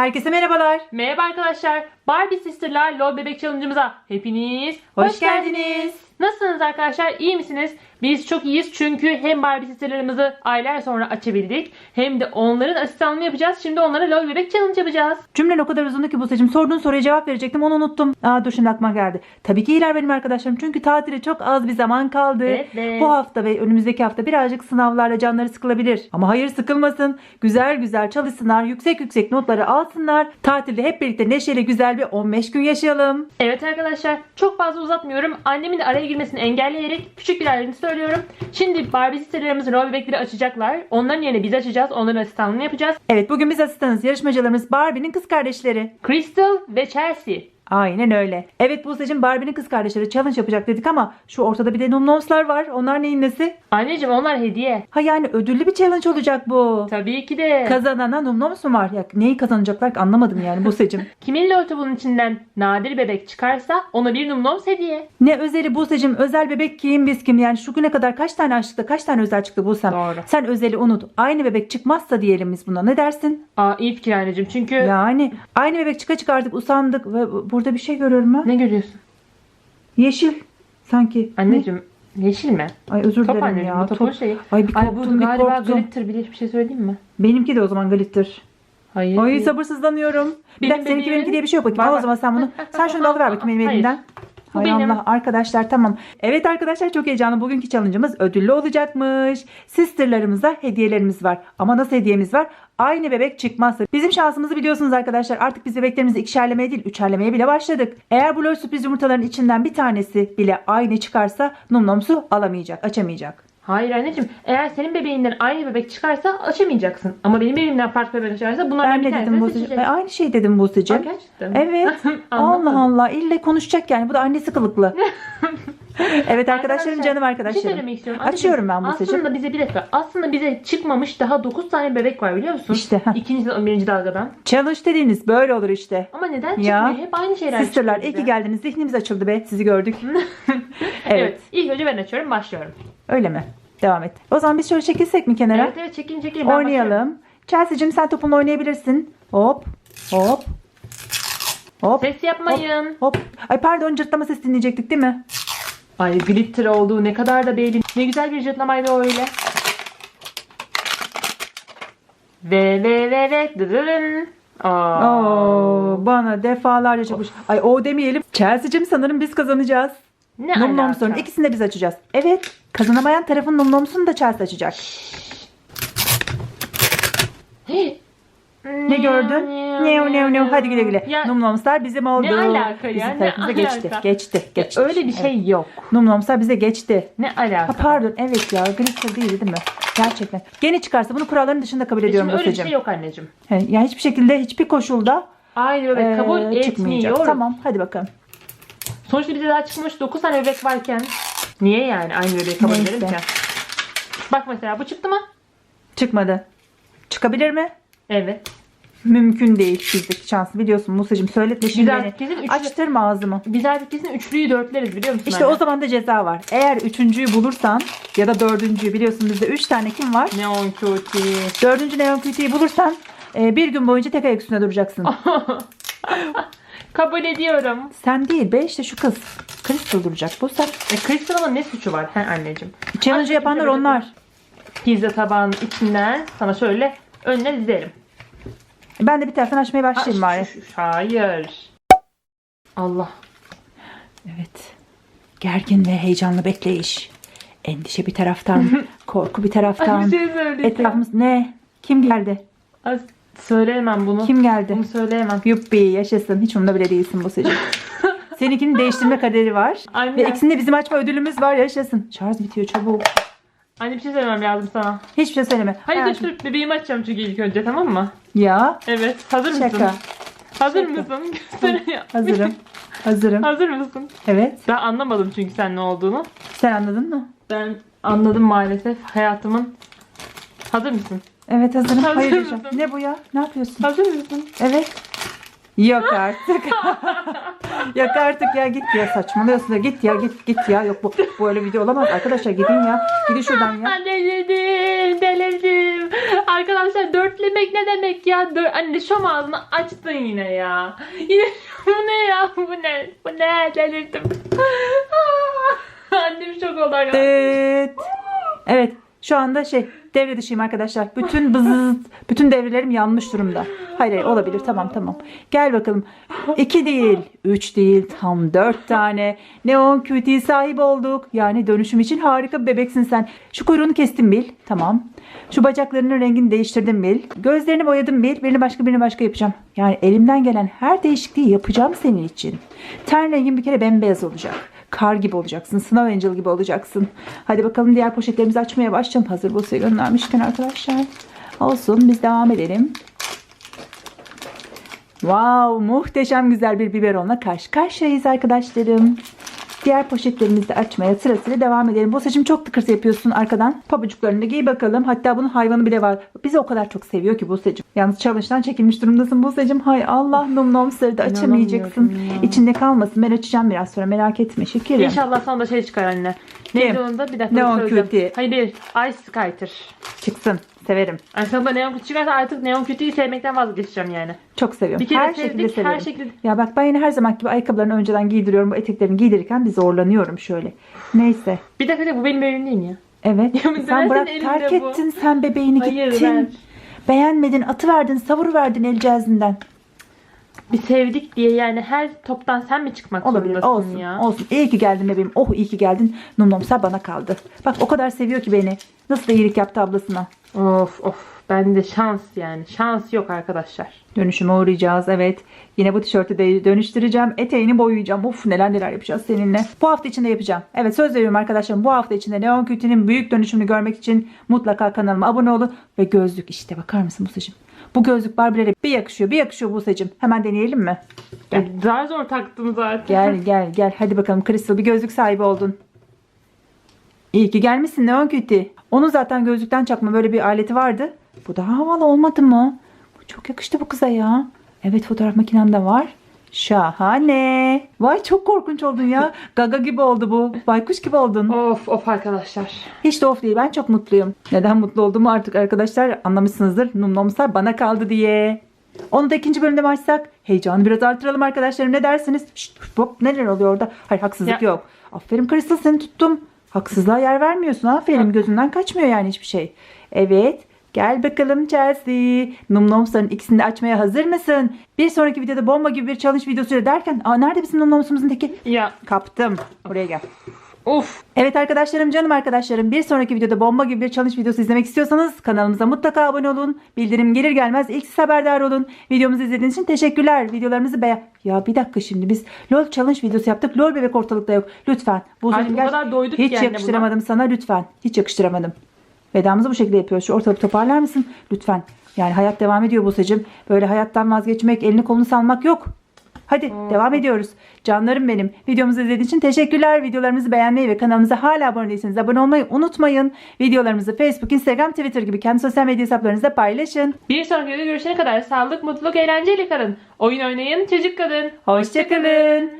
Herkese merhabalar. Merhaba arkadaşlar. Barbie Sister'lar LOL Bebek Challenge'ımıza hepiniz Hoş geldiniz. Nasılsınız arkadaşlar? İyi misiniz? Biz çok iyiyiz çünkü hem Barbie Sister'larımızı aylar sonra açabildik hem de onların asistanlığını yapacağız. Şimdi onlara LOL Bebek Challenge yapacağız. Cümlen o kadar uzundu ki Buse'cim sorduğun soruya cevap verecektim onu unuttum. Aa dur şimdi aklıma geldi. Tabii ki iyiler benim arkadaşlarım çünkü tatile çok az bir zaman kaldı. Evet. Bu hafta ve önümüzdeki hafta birazcık sınavlarla canları sıkılabilir. Ama hayır sıkılmasın. Güzel güzel çalışsınlar. Yüksek yüksek notları alsınlar. Tatilde hep birlikte neşeli güzel bir 15 gün yaşayalım. Evet arkadaşlar çok fazla uzatmıyorum. Annemin de araya girmesini engelleyerek küçük bir ayrıntı söylüyorum. Şimdi Barbie Sister'larımızın LOL Bebekleri açacaklar. Onların yerine biz açacağız. Onların asistanlığını yapacağız. Evet bugün biz asistanız. Yarışmacılarımız Barbie'nin kız kardeşleri. Crystal ve Chelsea. Aynen öyle. Evet Buse'cim Barbie'nin kız kardeşleri challenge yapacak dedik ama şu ortada bir de numnoslar var. Onlar neyin nesi? Anneciğim onlar hediye. Ha yani ödüllü bir challenge olacak bu. Tabii ki de. Kazanana numnoms mu var? Ya neyi kazanacaklar ki anlamadım yani Buse'cim. Kimin loto bunun içinden nadir bebek çıkarsa ona bir numnoms hediye. ne özeli Buse'cim özel bebek kim biz kim yani şu güne kadar kaç tane açtık da kaç tane özel çıktı Buse'm. Doğru. Sen özeli unut. Aynı bebek çıkmazsa diyelim biz buna ne dersin? Aa iyi fikir anneciğim çünkü Yani aynı bebek çıka çıkardık usandık ve burada bir şey görüyorum ben. ne görüyorsun? Yeşil sanki. Anneciğim yeşil mi? Ay özür Top dilerim ya. bu topun Top. şeyi. Ay bir Ay korktum bu bir galiba korktum. glitter bilir bir şey söyleyeyim mi? Benimki de o zaman glitter. Hayır. Ay sabırsızlanıyorum. Bir dakika seninki benimki diye bir şey yok bakayım. Al o zaman sen bunu. Sen şunu bir alıver bakayım benim Hayır. elimden. Bu Hay benim. Allah arkadaşlar tamam. Evet arkadaşlar çok heyecanlı. Bugünkü challenge'ımız ödüllü olacakmış. Sisterlarımıza hediyelerimiz var. Ama nasıl hediyemiz var? Aynı bebek çıkmazsa. Bizim şansımızı biliyorsunuz arkadaşlar. Artık biz bebeklerimizi ikişerlemeye değil üçerlemeye bile başladık. Eğer bu lol sürpriz yumurtaların içinden bir tanesi bile aynı çıkarsa numnomsu alamayacak, açamayacak. Hayır anneciğim eğer senin bebeğinden aynı bebek çıkarsa açamayacaksın. Ama benim bebeğimden farklı bebek çıkarsa bunlardan Ben bir de dedim Buse'cim. Ay, Aynı şey dedim Buse'cim. Gerçekten. Evet. Allah Allah. İlle konuşacak yani. Bu da annesi kılıklı. evet arkadaşlarım canım şey arkadaşlarım. söylemek istiyorum. Açıyorum ben Buse'cim. Aslında bize bir dakika. Aslında bize çıkmamış daha 9 tane bebek var biliyor musun? İşte, heh. İkinci birinci dalgadan. Challenge dediğiniz böyle olur işte. Ama neden Ya. çıkmıyor? Hep aynı şeyler Sisterlar çıkıyor iyi ki geldiniz. Zihnimiz açıldı be. Sizi gördük. Evet. evet. İlk önce ben açıyorum. Başlıyorum. Öyle mi? Devam et. O zaman biz şöyle çekilsek mi kenara? Evet evet çekin çekin. Ben. Oynayalım. Chelsea'cim sen topunla oynayabilirsin. Hop. Hop. Hop. Ses yapmayın. Hop. Ay pardon cırtlama sesi dinleyecektik değil mi? Ay glitter olduğu ne kadar da belli. Ne güzel bir cırtlamaydı o öyle. Ve ve ve ve dırırın. Aa. Oo, bana defalarca çakmış. Ay o demeyelim. Chelsea'cim sanırım biz kazanacağız. Ne Numnoms'un alaka? ikisini de biz açacağız. Evet. Kazanamayan tarafın numnomsunu da Chelsea açacak. Ne gördün? Ne ne ne hadi güle güle. Ya, Numnomslar bizim oldu. Ne alaka ya, Bizim ne geçti. alaka? Geçti. Geçti. öyle bir şey yok. Numnomslar bize geçti. Ne alaka? Ha pardon evet ya glitter değil değil mi? Gerçekten. Gene çıkarsa bunu kuralların dışında kabul ediyorum Şimdi öyle bir şey yok anneciğim. He, Yani hiçbir şekilde hiçbir koşulda Aynı bebek kabul çıkmayacak. etmiyor. Tamam hadi bakalım. Sonuçta bize daha çıkmış 9 tane bebek varken niye yani aynı bebeği kabul Neyse. edelim ki? Bak mesela bu çıktı mı? Çıkmadı. Çıkabilir mi? Evet. Mümkün değil bizdeki şans. Biliyorsun Musa'cığım söyletme şimdi Güzel, beni. kesin üçlü- Açtırma ağzımı. Biz artık kesin üçlüyü dörtleriz biliyor musun? İşte anne? o zaman da ceza var. Eğer üçüncüyü bulursan ya da dördüncüyü biliyorsun bizde üç tane kim var? Neon Cutie. Dördüncü Neon bulursan e, bir gün boyunca tek ayak üstünde duracaksın. Kabul ediyorum. Sen değil be işte şu kız. Crystal duracak. Bu sen. E Crystal'ın ne suçu var he anneciğim? Challenge yapanlar onlar. Pizza tabağının içinden sana şöyle önüne dizerim. Ben de bir taraftan açmaya başlayayım bari. şu- şu- Hayır. Allah. Evet. Gergin ve heyecanlı bekleyiş. Endişe bir taraftan, korku bir Ay, taraftan. bir şey söyleyeceğim. Etrafımız ne? Kim geldi? Ay, Söyleyemem bunu. Kim geldi? Bunu söyleyemem. Yuppi yaşasın. Hiç umurumda bile değilsin bu seçim. Seninkinin değiştirme kaderi var. Anne. Ve ikisinde bizim açma ödülümüz var yaşasın. Şarj bitiyor çabuk. Anne bir şey söylemem lazım sana. Hiçbir şey söyleme. Hayır dur dur bebeğimi açacağım çünkü ilk önce tamam mı? Ya Evet. Hazır mısın? şaka. Hazır Şaka. mısın? Hazırım. Hazırım. Hazır mısın? Evet. Ben anlamadım çünkü sen ne olduğunu. Sen anladın mı? Ben anladım maalesef hayatımın. Hazır mısın? Evet hazırım. Hazır Hayır mısın? Ne bu ya? Ne yapıyorsun? Hazır mısın? Evet. Yok artık. Yok artık ya git ya saçmalıyorsun ya git ya git git ya yok bu bu öyle video olamaz arkadaşlar gidin ya gidin şuradan ya delirdim delirdim. Arkadaşlar dörtlemek ne demek ya? Dör Anne şom ağzını açtın yine ya. Yine bu ne ya? Bu ne? Bu ne? Delirdim. Annem şok oldu arkadaşlar. Evet. Evet. Şu anda şey devre dışıyım arkadaşlar. Bütün bızız, bütün devrelerim yanmış durumda. Hayır hayır olabilir tamam tamam. Gel bakalım. İki değil, üç değil, tam dört tane neon cutie sahibi olduk. Yani dönüşüm için harika bir bebeksin sen. Şu kuyruğunu kestim bil. Tamam. Şu bacaklarının rengini değiştirdim bil. Gözlerini boyadım bil. Birini başka birini başka yapacağım. Yani elimden gelen her değişikliği yapacağım senin için. Ten rengin bir kere bembeyaz olacak. Kar gibi olacaksın. Snow Angel gibi olacaksın. Hadi bakalım diğer poşetlerimizi açmaya başlayalım. Hazır bu suyu göndermişken arkadaşlar. Olsun biz devam edelim. Wow muhteşem güzel bir biberonla karşı karşıyayız arkadaşlarım. Diğer poşetlerimizi de açmaya sırasıyla devam edelim. Bu saçım çok tıkırtı yapıyorsun arkadan. Pabucuklarını giy bakalım. Hatta bunun hayvanı bile var. Bizi o kadar çok seviyor ki bu saçım. Yalnız challenge'dan çekilmiş durumdasın bu saçım. Hay Allah num num sırdı açamayacaksın. İçinde kalmasın. Ben açacağım biraz sonra merak etme şekerim. İnşallah sana da şey çıkar anne. Neydi Kim? onun da? Bir dakika bir söyleyeceğim. Hayır değil. Ice Skyter. Çıksın. Severim. Yani sana da Neon Cutie çıkarsa artık Neon Cutie'yi sevmekten vazgeçeceğim yani. Çok seviyorum. Bir kere her sevdik, şekilde severim. her şekilde- Ya bak ben yine her zaman gibi ayakkabılarını önceden giydiriyorum. Bu eteklerini giydirirken bir zorlanıyorum şöyle. Neyse. Bir dakika dakika, bu benim mi ya? Evet. Ya sen bırak terk bu. ettin sen bebeğini Hayır, gittin. ben- Beğenmedin, atıverdin, savuruverdin el cezinden. Bir sevdik diye yani her toptan sen mi çıkmak Olabilir. zorundasın Olsun. ya? Olsun. İyi ki geldin bebeğim. Oh iyi ki geldin. Numnomsar bana kaldı. Bak o kadar seviyor ki beni. Nasıl da iyilik yaptı ablasına. Of of. Bende şans yani. Şans yok arkadaşlar. Dönüşüme uğrayacağız evet. Yine bu tişörtü de dönüştüreceğim. Eteğini boyayacağım. Of neler neler yapacağız seninle. Bu hafta içinde yapacağım. Evet söz veriyorum arkadaşlarım. Bu hafta içinde Neon Cute'nin büyük dönüşümünü görmek için mutlaka kanalıma abone olun. Ve gözlük işte bakar mısın bu saçım? Bu gözlük Barbie'lere bir yakışıyor. Bir yakışıyor bu saçım. Hemen deneyelim mi? Gel. Zar zor taktım zaten. Gel gel gel. Hadi bakalım Crystal bir gözlük sahibi oldun. İyi ki gelmişsin Neon Cutie. Onun zaten gözlükten çakma böyle bir aleti vardı. Bu daha havalı olmadı mı? Bu çok yakıştı bu kıza ya. Evet fotoğraf makinem de var. Şahane. Vay çok korkunç oldun ya. Gaga gibi oldu bu. Baykuş gibi oldun. Of of arkadaşlar. Hiç de of değil. Ben çok mutluyum. Neden mutlu olduğumu artık arkadaşlar anlamışsınızdır. Numnomsar bana kaldı diye. Onu da ikinci bölümde mi açsak? Heyecanı biraz artıralım arkadaşlarım. Ne dersiniz? Şşt, hop neler oluyor orada? Hayır haksızlık Ya. yok. Aferin Crystal seni tuttum. Haksızlığa yer vermiyorsun. Aferin gözünden kaçmıyor yani hiçbir şey. Evet. Gel bakalım Chelsea. Numnomsar'ın ikisini de açmaya hazır mısın? Bir sonraki videoda bomba gibi bir challenge videosu derken Aa, nerede bizim Numnoms'umuzun teki? Ya Kaptım. Buraya gel. Of. Evet arkadaşlarım canım arkadaşlarım bir sonraki videoda bomba gibi bir challenge videosu izlemek istiyorsanız kanalımıza mutlaka abone olun. Bildirim gelir gelmez ilk siz haberdar olun. Videomuzu izlediğiniz için teşekkürler. Videolarımızı beğen... Ya bir dakika şimdi biz LOL challenge videosu yaptık. LOL bebek ortalıkta yok. Lütfen. Ay, Buzluğum bu kadar doyduk Hiç yani yakıştıramadım sana lütfen. Hiç yakıştıramadım. Vedamızı bu şekilde yapıyoruz. Şu ortalığı toparlar mısın? Lütfen. Yani hayat devam ediyor Buse'cim. Böyle hayattan vazgeçmek, elini kolunu salmak yok. Hadi devam ediyoruz. Canlarım benim. Videomuzu izlediğiniz için teşekkürler. Videolarımızı beğenmeyi ve kanalımıza hala abone değilseniz abone olmayı unutmayın. Videolarımızı Facebook, Instagram, Twitter gibi kendi sosyal medya hesaplarınızda paylaşın. Bir sonraki videoda görüşene kadar sağlık, mutluluk, eğlenceyle kalın. Oyun oynayın, çocuk kalın. Hoşçakalın.